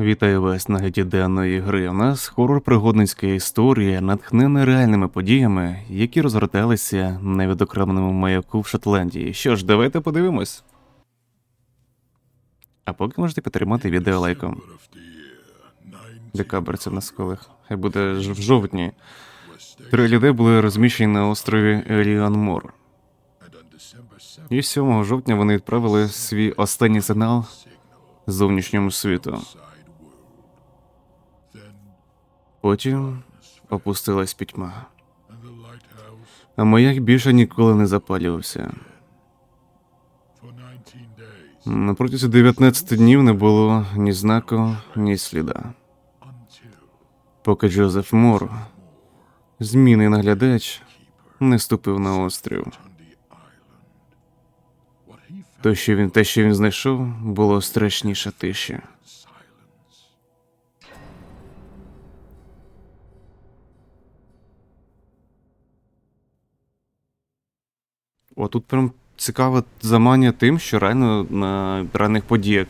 Вітаю вас на геті денної гри. У нас хорор пригодницька історія, натхнена реальними подіями, які розгорталися на відокремленому маяку в Шотландії. Що ж, давайте подивимось. А поки можете підтримати відео лайком. Декабрь це в нас коли. Хай буде ж в жовтні. Три людей були розміщені на острові Еліан Мор. І 7 жовтня вони відправили свій останній сигнал зовнішньому світу. Потім опустилась пітьма. А маяк більше ніколи не запалювався. На протязі 19 днів не було ні знаку, ні сліда. Поки Джозеф Мор, змінний наглядач, не ступив на острів. То, що він, те, що він знайшов, було страшніше тиші. О, тут прям цікаво замання тим, що реально на ранних подіях.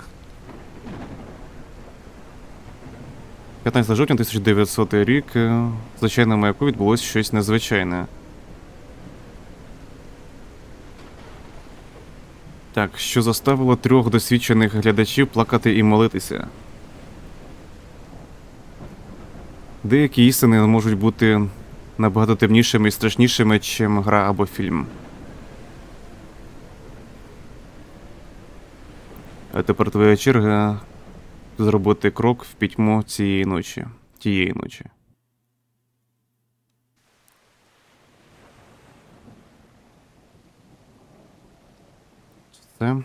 15 жовтня 1900 рік, е, звичайно, маяку відбулося щось незвичайне. Так, що заставило трьох досвідчених глядачів плакати і молитися. Деякі істини можуть бути набагато темнішими і страшнішими, чим гра або фільм. А тепер твоя черга зробити крок в пітьму цієї ночі. Тієї ночі. Це.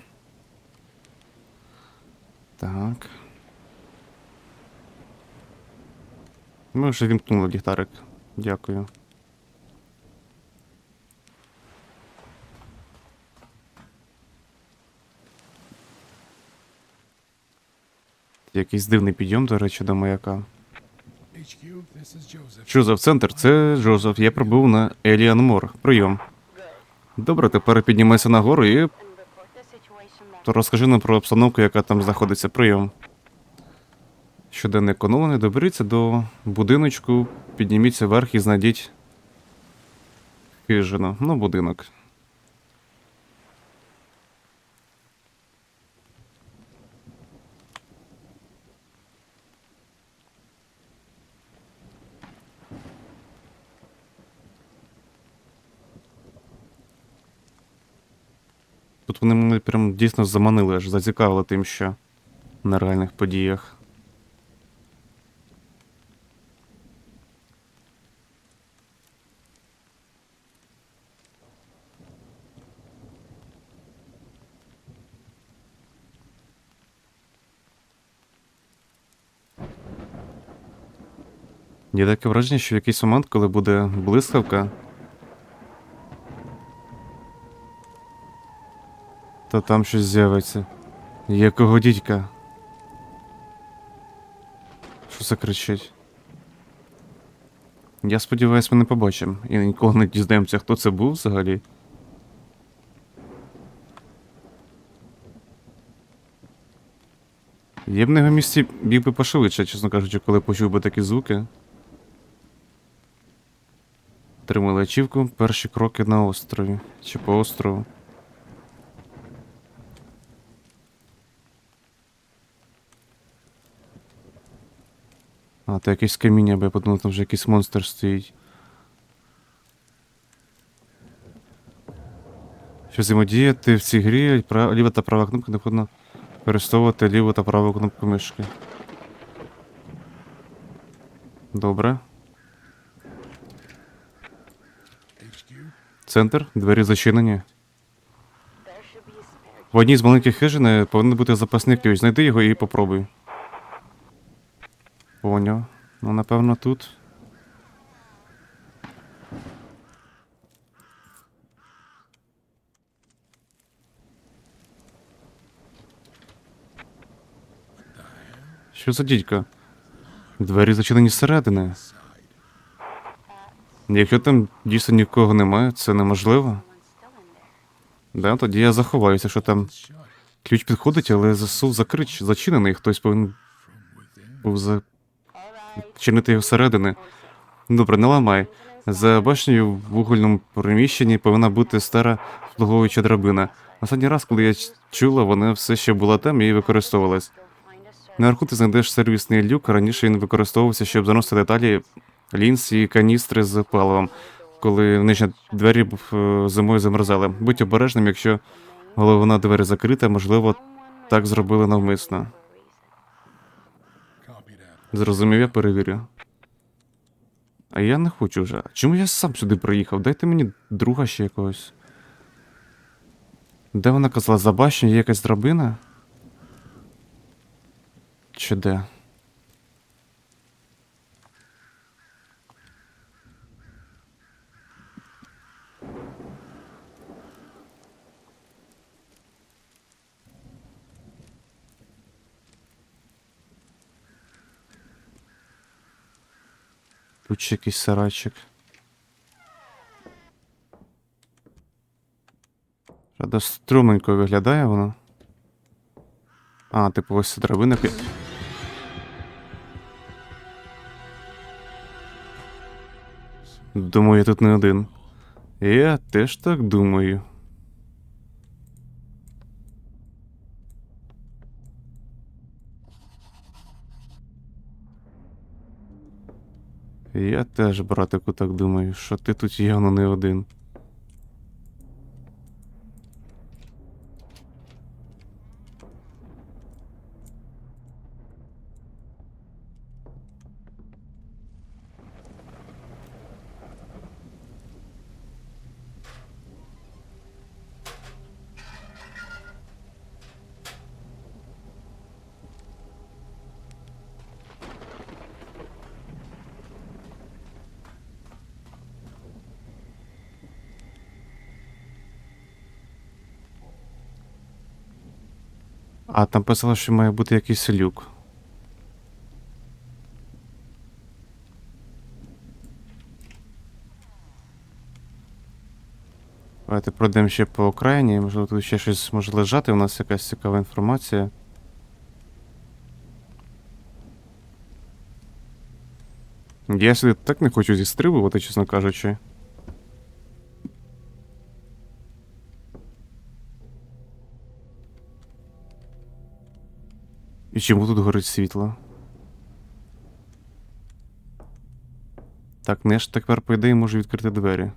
Так. Ми вже вімкнули ліхтарик. Дякую. Якийсь дивний підйом, до речі, до маяка. Джозеф Центр, це Джозеф. Я прибув на Еліан Мор. Прийом. Добре, тепер піднімайся нагору і there. розкажи нам про обстановку, яка там знаходиться. Прийом. Щоденник оновлений, доберіться до будиночку, підніміться вверх і знайдіть хижину. Ну, будинок. Вони мене прям дійсно заманили, аж зацікавили тим, що на реальних подіях. Є таке враження, що в якийсь момент, коли буде блискавка, то там щось з'явиться. Якого дідька? Що це кричить? Я сподіваюсь, ми не побачимо. І ніколи не дізнаємося, хто це був взагалі. Я б на його місці біг би пошвидше, чесно кажучи, коли почув би такі звуки. Тримали ачівку, перші кроки на острові. Чи по острову. А, то якесь каміння, бо я подумав, там вже якийсь монстр стоїть. Щоб взаємодіяти в цій грі, ліва та права кнопка необхідно використовувати ліву та праву кнопку мишки. Добре. Центр, двері зачинені. В одній з маленьких хижин е, повинен бути запасний ключ. Знайди його і попробуй. Поняв. Ну, напевно, тут. Що за дідько? Двері зачинені зсередини. Якщо там дійсно нікого немає, це неможливо. Да, тоді я заховаюся, що там ключ підходить, але засув закрич, зачинений, хтось повинен був за... Чинити його всередини. Добре, не ламай. За башнею в вугольному приміщенні повинна бути стара обслуговуюча драбина. Останній раз, коли я чула, вона все ще була там і використовувалась. Наверху ти знайдеш сервісний люк. Раніше він використовувався, щоб заносити деталі, лінз і каністри з паливом, коли нижні двері е, зимою замерзали. Будь обережним, якщо головна двері закрита, можливо, так зробили навмисно. Зрозумів, я перевірю. А я не хочу вже. Чому я сам сюди приїхав? Дайте мені друга ще якогось. Де вона казала, за башню є якась драбина? Чи де? Якийсь сарайчик. Правда, струмненько виглядає воно. А, типу ось драбина. пі- Думаю, я тут не один. Я теж так думаю. Я теж, братику, так думаю, що ти тут явно не один. А там писало, що має бути якийсь люк. Давайте пройдемо ще по окраїні, можливо, тут ще щось може лежати, у нас якась цікава інформація. Я сюди так не хочу зістрибувати, чесно кажучи. І чому тут горить світло? Так, не ж тепер, по ідеї, можу відкрити двері.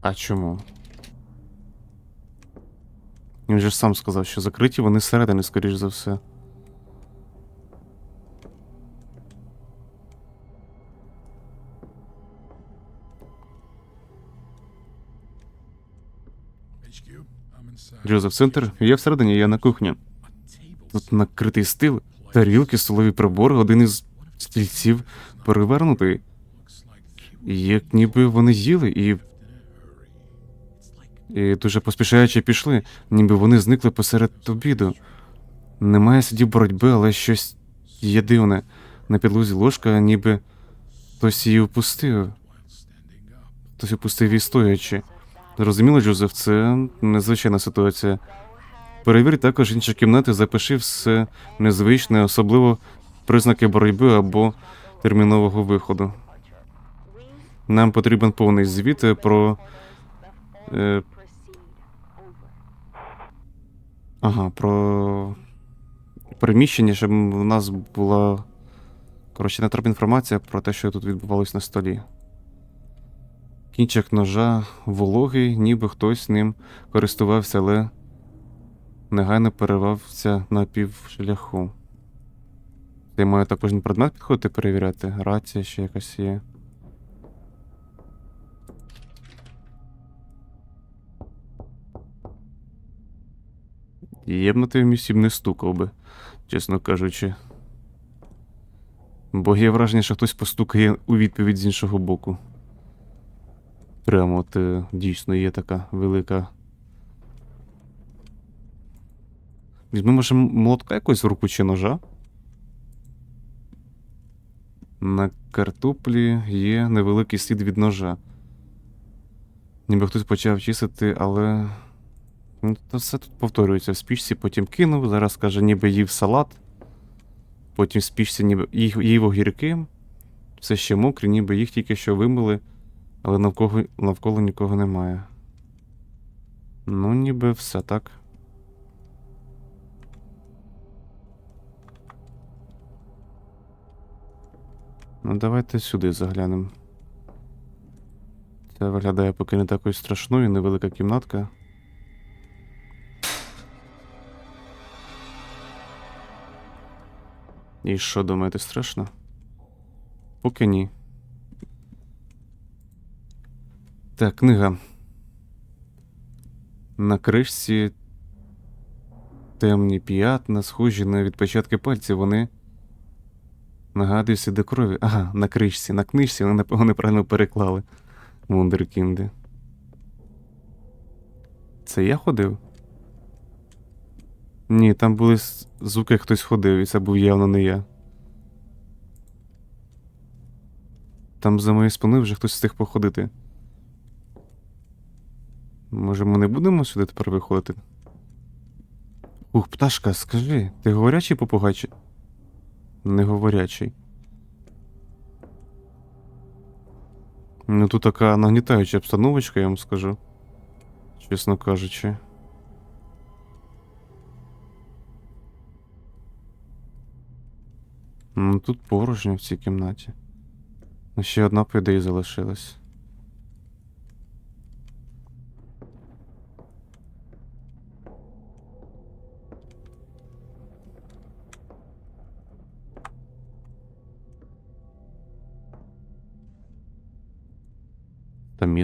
А чому? Він же сам сказав, що закриті вони зсередини, скоріш за все. Джозеф Центр, я всередині, я на кухні. Тут накритий стил, тарілки, столові прибори, один із стільців перевернутий. Як ніби вони їли і. І дуже поспішаючи пішли, ніби вони зникли посеред обіду. Немає слідів боротьби, але щось є дивне. На підлозі ложка, ніби хтось її опустив. Хтось опустив її стоячи. Зрозуміло, Джозеф, це незвичайна ситуація. Перевір також інші кімнати, запиши все незвичне, особливо признаки боротьби або термінового виходу. Нам потрібен повний звіт про. Е, ага, про приміщення, щоб у нас була. Коротше, треба інформація про те, що тут відбувалось на столі. Кінчик ножа вологий, ніби хтось ним користувався, але негайно перервався на півшляху. Я маю так кожен предмет підходити перевіряти. Рація ще якась є. Я б на твоєму місці б не стукав би, чесно кажучи. Бо є враження, що хтось постукає у відповідь з іншого боку. Прямо от е, дійсно є така велика. Візьми, може, молотка якось в руку чи ножа? На картоплі є невеликий слід від ножа. Ніби хтось почав чистити, але Ну, то все тут повторюється в спічці, потім кинув, зараз каже, ніби їв салат. Потім в спічці ніби їв огірки. Все ще мокрі, ніби їх тільки що вимили, але навколо, навколо нікого немає. Ну, ніби все так. Ну, давайте сюди заглянемо. Це виглядає поки не такою страшною, невелика кімнатка. І що, думаєте, страшно? Поки ні. Так, книга. На кришці темні п'ятна, схожі на відпечатки пальців. Вони нагадують сліди крові. Ага, на кришці, на книжці, вони напевно неправильно переклали. Вундеркінди. Це я ходив? Ні, там були звуки, хтось ходив, і це був явно не я. Там за моєю спиною вже хтось встиг походити. Може, ми не будемо сюди тепер виходити? Ух, пташка, скажи, ти говорячий попугай. Не говорячий. Ну тут така нагнітаюча обстановочка, я вам скажу. Чесно кажучи. Ну тут порожньо в цій кімнаті. Ну ще одна по ідеї залишилась.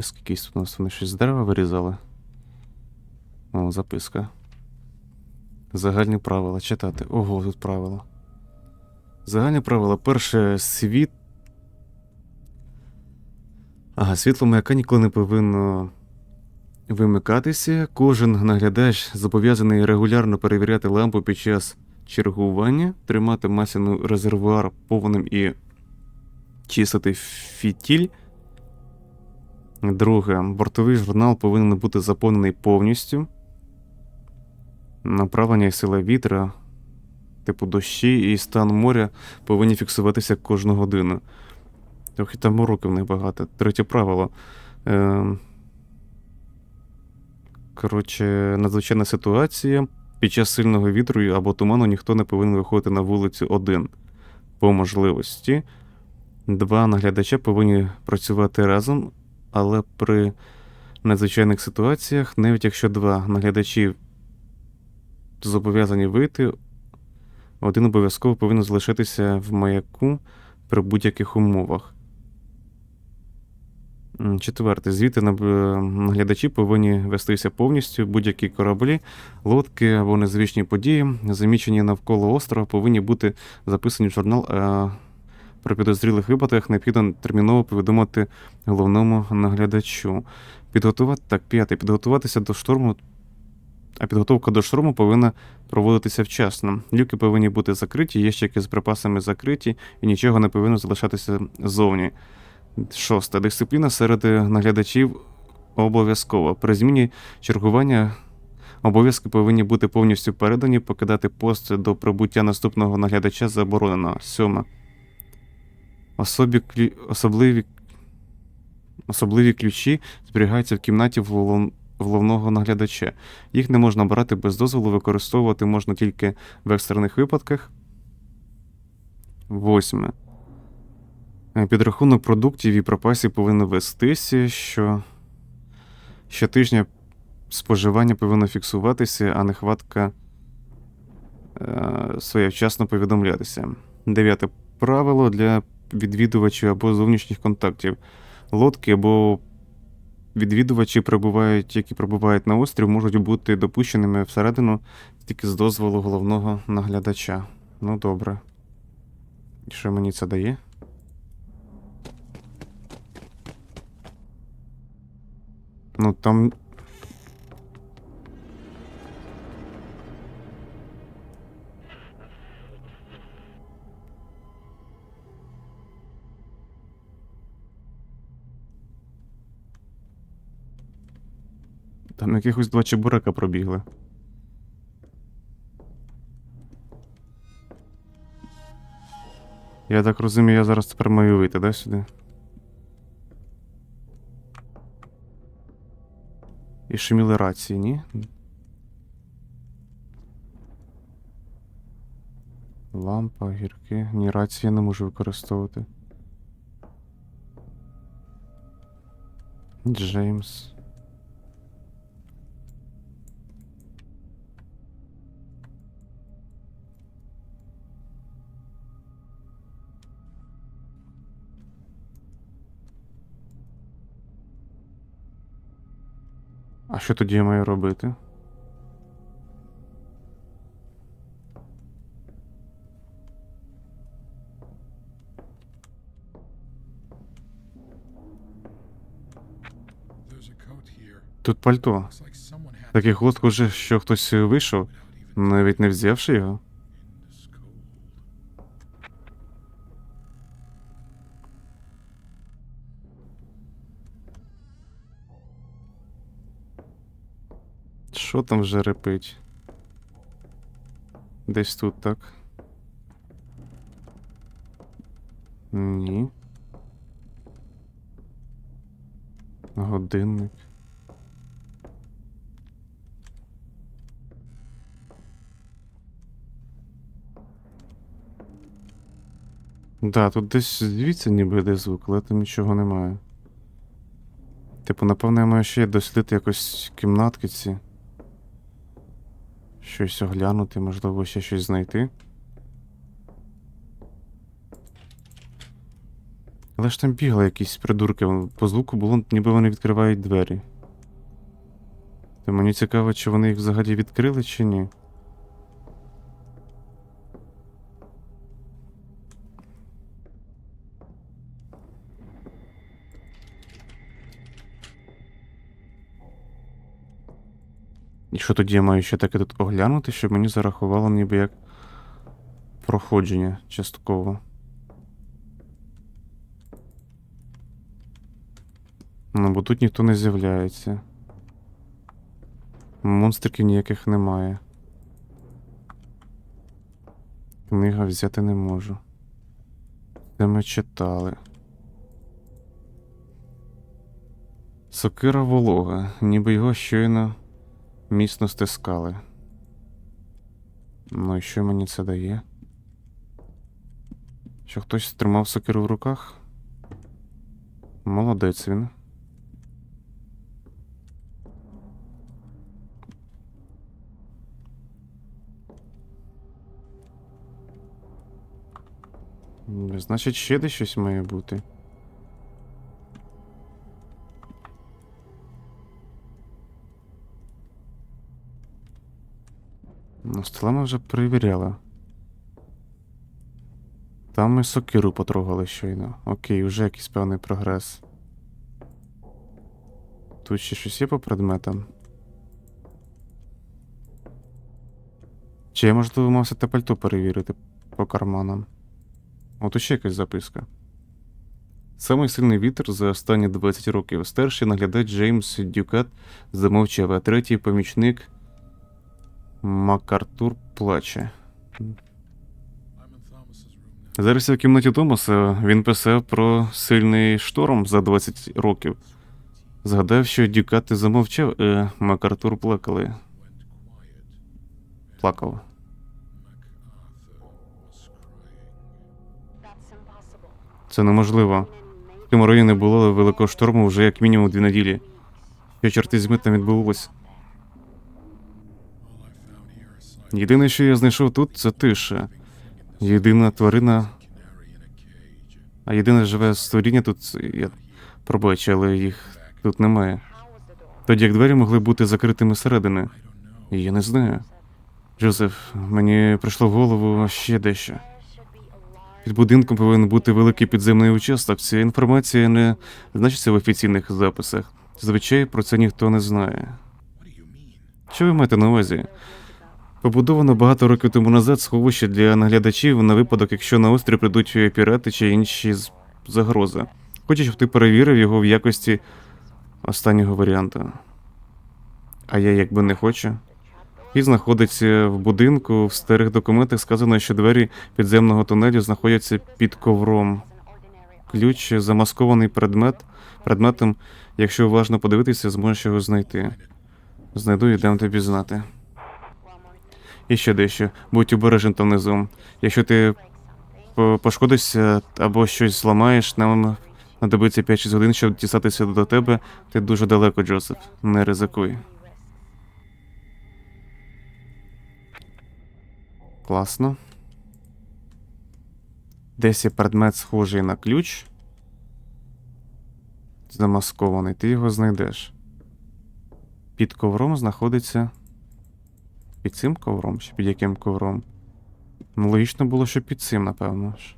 Міск якийсь у нас вони щось з дерева вирізали. О, записка. Загальні правила читати. Ого, тут правила. Загальні правила. Перше світ. Ага, світло маяка ніколи не повинно вимикатися. Кожен наглядач зобов'язаний регулярно перевіряти лампу під час чергування, тримати масляний резервуар повним і чистити фітіль. Друге, бортовий журнал повинен бути заповнений повністю. Направлення і сила вітра, типу дощі і стан моря повинні фіксуватися кожну годину. Трохи там уроків небагато. Третє правило. Е, коротше, надзвичайна ситуація. Під час сильного вітру або туману ніхто не повинен виходити на вулицю один. По можливості. Два наглядача повинні працювати разом, але при надзвичайних ситуаціях, навіть якщо два наглядачі зобов'язані вийти, один обов'язково повинен залишитися в маяку при будь-яких умовах. Четверте. Звіти наглядачі повинні вестися повністю. Будь-які кораблі, лодки або незвичні події, замічені навколо острова, повинні бути записані в журнал. А при підозрілих випадках необхідно терміново повідомити головному наглядачу. Підготувати так, п'яте. Підготуватися до шторму. А підготовка до шторму повинна проводитися вчасно. Люки повинні бути закриті, ящики з припасами закриті, і нічого не повинно залишатися ззовні. Шосте. Дисципліна серед наглядачів обов'язкова. При зміні чергування обов'язки повинні бути повністю передані, покидати пост до прибуття наступного наглядача заборонено. Сьоме. Особі клі... особливі... Особливі ключі зберігаються в кімнаті головн- головного наглядача. Їх не можна брати без дозволу, використовувати можна тільки в екстрених випадках. Восьме. Е, Підрахунок продуктів і припасів повинен вестися, що щотижня споживання повинно фіксуватися, а нехватка е, своєвчасно повідомлятися. Дев'яте правило для відвідувачів або зовнішніх контактів. Лодки або відвідувачі, прибувають, які прибувають на острів, можуть бути допущеними всередину тільки з дозволу головного наглядача. Ну, добре. Що мені це дає? Ну там. Там якихось два чебурека пробігли. Я так розумію, я зараз тепер маю вийти, да, сюди? І шуміли рації, ні? Лампа, гірки. Ні, рації я не можу використовувати. Джеймс. А що тоді я маю робити? Тут пальто. Таких ход, схоже, що хтось вийшов, навіть не взявши його. Що там вже репить? Десь тут, так? Ні. Годинник. Да, тут десь звідси ніби йде звук, але там нічого немає. Типу, напевно, я маю ще дослідити якось кімнатки ці. Щось оглянути, можливо, ще щось знайти. Але ж там бігли якісь придурки, по звуку було, ніби вони відкривають двері. То мені цікаво, чи вони їх взагалі відкрили, чи ні. І що тоді я маю ще таке тут оглянути, щоб мені зарахувало ніби як проходження частково. Ну, бо тут ніхто не з'являється. Монстриків ніяких немає. Книга взяти не можу. Де ми читали. Сокира волога, ніби його щойно міцно стискали. Ну і що мені це дає? Що хтось тримав сокиру в руках? Молодець він. Значить, ще десь щось має бути. Ну, стола ми вже перевіряли. Там ми сокиру потрогали щойно. Окей, вже якийсь певний прогрес. Тут ще щось є по предметам. Чи я, можливо, мав все те пальто перевірити по карманам? От ще якась записка. Самий сильний вітер за останні 20 років. Старший наглядач Джеймс Дюкат замовчав, а третій помічник МакАртур плаче. Зараз я в кімнаті Томаса він писав про сильний шторм за 20 років. Згадав, що Дюкат і замовчав, е, МакАртур плакали. Плакав. Це неможливо. В цьому районі було великого шторму вже як мінімум дві неділі. Що чорти зми там відбулось? Єдине, що я знайшов тут, це тиша. Єдина тварина, а єдине живе створіння тут. Я пробачу, але їх тут немає. Тоді як двері могли бути закритими know. Я не знаю. Джозеф, мені прийшло в голову ще дещо. Під будинком повинен бути великий підземний участок. Ця інформація не значиться в офіційних записах. Зазвичай про це ніхто не знає. Що ви маєте на увазі? Побудовано багато років тому назад сховище для наглядачів на випадок, якщо на острів прийдуть пірати чи інші загрози. Хочу, щоб ти перевірив його в якості останнього варіанту. А я якби не хочу. Він знаходиться в будинку. В старих документах сказано, що двері підземного тунелю знаходяться під ковром. Ключ замаскований предмет. Предметом, якщо уважно подивитися, зможеш його знайти. Знайду і дам тобі знати. І ще дещо. Будь обережен там внизу. Якщо ти пошкодишся або щось зламаєш, нам знадобиться 5-6 годин, щоб дістатися до тебе. Ти дуже далеко, Джозеф. Не ризикуй. Класно. Десь є предмет схожий на ключ. Замаскований. Ти його знайдеш. Під ковром знаходиться. Під цим ковром чи під яким ковром? Ну, логічно було, що під цим, напевно ж.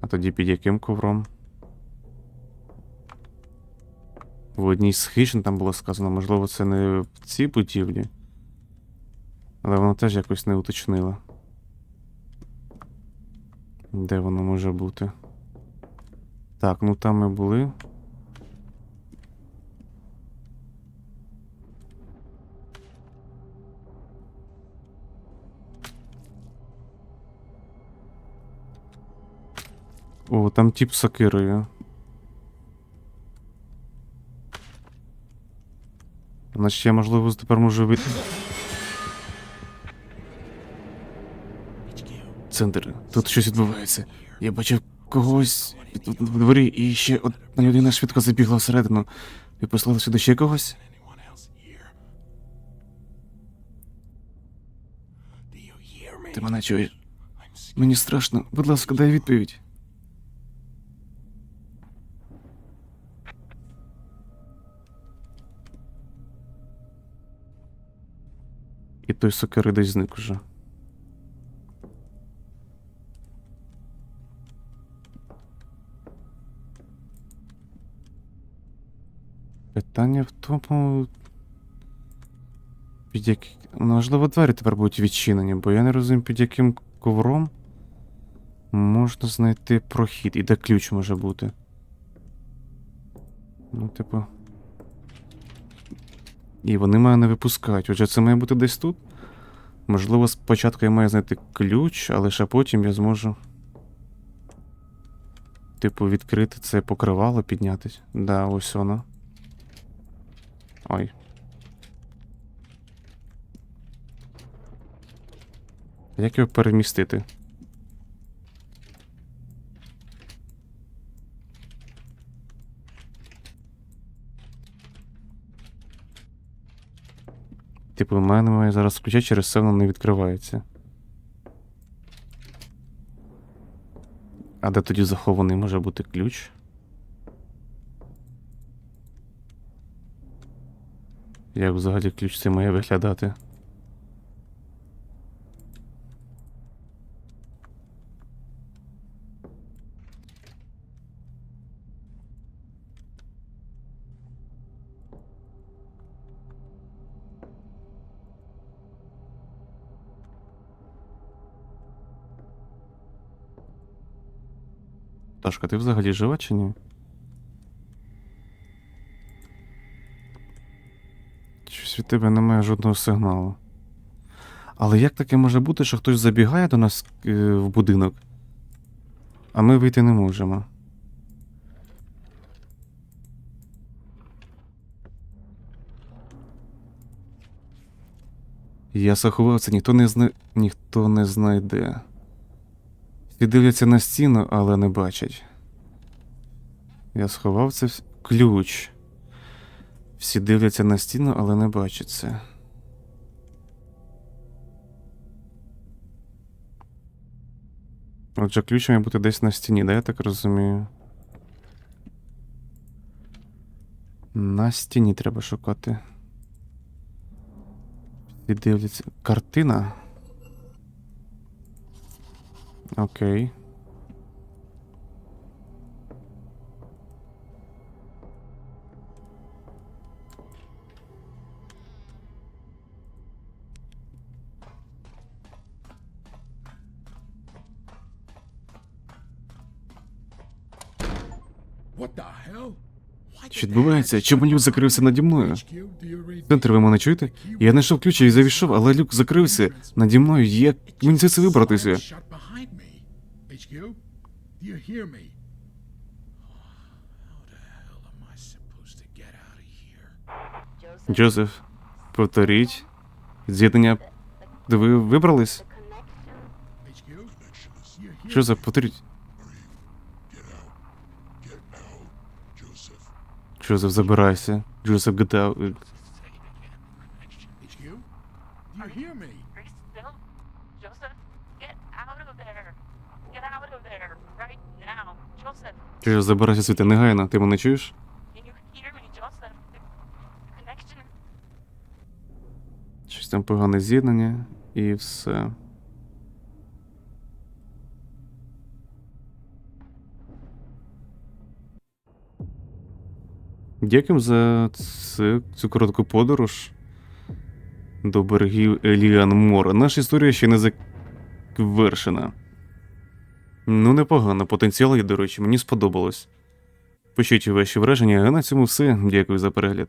А тоді під яким ковром? В одній з хижин там було сказано, можливо, це не в цій будівлі. Але воно теж якось не уточнило. Де воно може бути? Так, ну там ми були. О, там тип сокирою. Значить, я, можливо, тепер можу від... Центр, тут щось відбувається. Я бачив когось в дворі, і ще одна людина швидко забігла всередину. Ви послали сюди ще когось? Ти мене чуєш? Мені страшно. Будь ласка, дай відповідь. І той сокири десь зник уже. Питання в тому. Під як... ну, Можливо, двері тепер будуть відчинені, бо я не розумію, під яким ковром можна знайти прохід і де ключ може бути. Ну, типу. І вони мене не випускають. Отже, це має бути десь тут. Можливо, спочатку я маю знайти ключ, але ще потім я зможу. Типу, відкрити це покривало, піднятись. Да, ось воно. Ой. Як його перемістити? Типу, в мене немає зараз ключа, через це воно не відкривається. А де тоді захований може бути ключ? Як взагалі ключ цей має виглядати? Ташка, ти взагалі жива чи ні? Щось від тебе немає жодного сигналу. Але як таке може бути, що хтось забігає до нас е, в будинок, а ми вийти не можемо? Я заховався, ніхто не зна... ніхто не знайде. Всі дивляться на стіну, але не бачать. Я сховав це вс- ключ. Всі дивляться на стіну, але не бачать це. Отже, ключ має бути десь на стіні, да, я так розумію. На стіні треба шукати. Всі дивляться. Картина. Окей. Відбувається? Чому люк закрився наді мною? Центр, ви мене чуєте? Я знайшов ключ і завійшов, але люк закрився наді мною. Як мені звідси вибратися? Джозеф, повторіть. З'єднання. Де ви вибрались? hear Джозеф, повторіть. Джозеф, забирайся. Джозеф. Joseph, Джозеф, забирайся звідти негайно. Ти мене чуєш? Щось там погане з'єднання і все. Дякую за це, цю коротку подорож до берегів Еліан Мора. Наша історія ще не завершена. Ну, непогано, потенціал є, до речі, мені сподобалось. Пишіть ваші враження, а на цьому все. Дякую за перегляд.